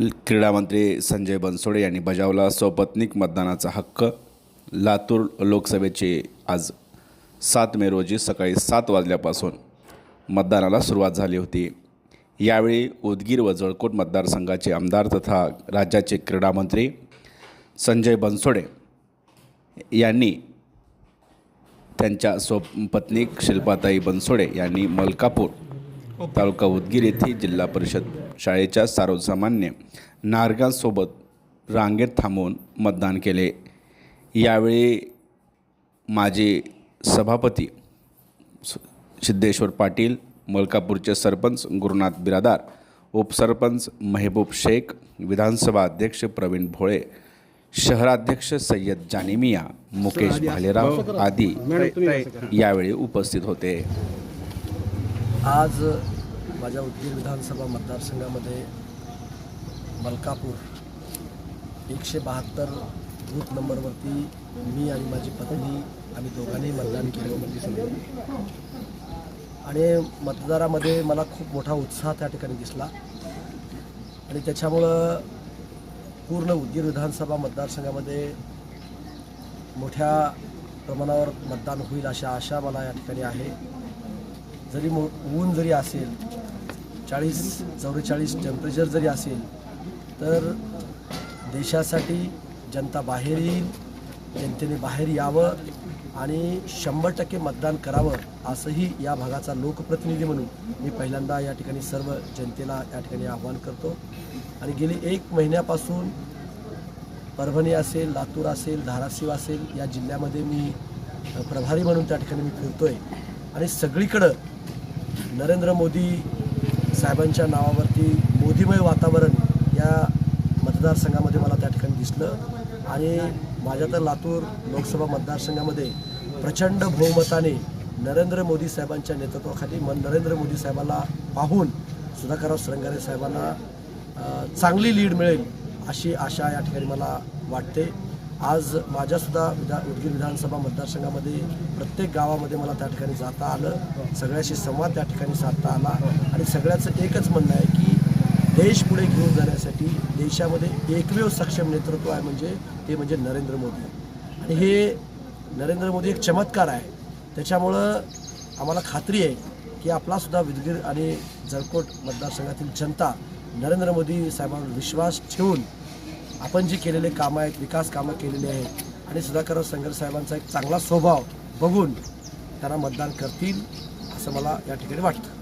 क्रीडामंत्री संजय बनसोडे यांनी बजावला स्वपत्निक मतदानाचा हक्क. लातूर लोकसभेचे आज सात मे रोजी सकाळी सात वाजल्यापासून मतदानाला सुरुवात झाली होती. यावेळी उदगीर व जळकोट मतदारसंघाचे आमदार तथा राज्याचे क्रीडामंत्री संजय बनसोडे यांनी त्यांच्या स्वपत्नीक शिल्पाताई बनसोडे यांनी मलकापूर तालुका उदगीर येथे जिल्हा परिषद शाळेच्या सर्वसामान्य नागरिकांसोबत रांगेत थांबून मतदान केले. यावेळी माजी सभापती सिद्धेश्वर पाटील मलकापूरचे सरपंच गुरुनाथ बिरादार उपसरपंच मेहबूब शेख विधानसभा अध्यक्ष प्रवीण भोळे शहराध्यक्ष सय्यद जानिमिया मुकेश भालेराव आदी यावेळी उपस्थित होते. आज माझ्या उदगीर विधानसभा मतदारसंघामध्ये मलकापूर एकशे बहात्तर बूथ नंबरवरती मी आणि माझी पत्नी आम्ही दोघांनी मतदान केलं म्हणजे आणि मतदारामध्ये मला खूप मोठा उत्साह त्या ठिकाणी दिसला. आणि त्याच्यामुळं पूर्ण उदगीर विधानसभा मतदारसंघामध्ये मोठ्या प्रमाणावर मतदान होईल अशा आशा मला या ठिकाणी आहे. जरी मो ऊन जरी असेल चाळीस चौवेचाळीस टेम्परेचर जरी असेल तर देशासाठी जनता बाहेर येईल जनतेने बाहेर यावं आणि शंभर टक्के मतदान करावं असंही या भागाचा लोकप्रतिनिधी म्हणून मी पहिल्यांदा या ठिकाणी सर्व जनतेला या ठिकाणी आव्हान करतो. आणि गेली एक महिन्यापासून परभणी असेल लातूर असेल धाराशिव असेल या जिल्ह्यामध्ये मी प्रभारी म्हणून त्या ठिकाणी मी फिरतो आहे आणि सगळीकडं नरेंद्र मोदी साहेबांच्या नावावरती मोदीमय वातावरण या मतदारसंघामध्ये मला त्या ठिकाणी दिसलं. आणि माझ्या तर लातूर लोकसभा मतदारसंघामध्ये प्रचंड बहुमताने नरेंद्र मोदी साहेबांच्या नेतृत्वाखाली मन नरेंद्र मोदी साहेबांना पाहून सुधाकरराव सरंगारे साहेबांना चांगली लीड मिळेल अशी आशा या ठिकाणी मला वाटते. आज माझ्यासुद्धा विधा उदगीर विधानसभा मतदारसंघामध्ये प्रत्येक गावामध्ये मला त्या ठिकाणी जाता आलं. सगळ्याशी संवाद त्या ठिकाणी साधता आला. आणि सगळ्याचं एकच म्हणणं आहे की देश पुढे घेऊन जाण्यासाठी देशामध्ये एकमेव सक्षम नेतृत्व आहे म्हणजे ते म्हणजे नरेंद्र मोदी. आणि हे नरेंद्र मोदी एक चमत्कार आहे. त्याच्यामुळं आम्हाला खात्री आहे की आपलासुद्धा विदगीर आणि जळकोट मतदारसंघातील जनता नरेंद्र मोदी साहेबांवर विश्वास ठेवून आपण जी केलेले कामं आहेत विकास कामं केलेली आहेत आणि सुधाकरराव संघर साहेबांचा एक चांगला स्वभाव बघून त्यांना मतदान करतील असं मला या ठिकाणी वाटतं.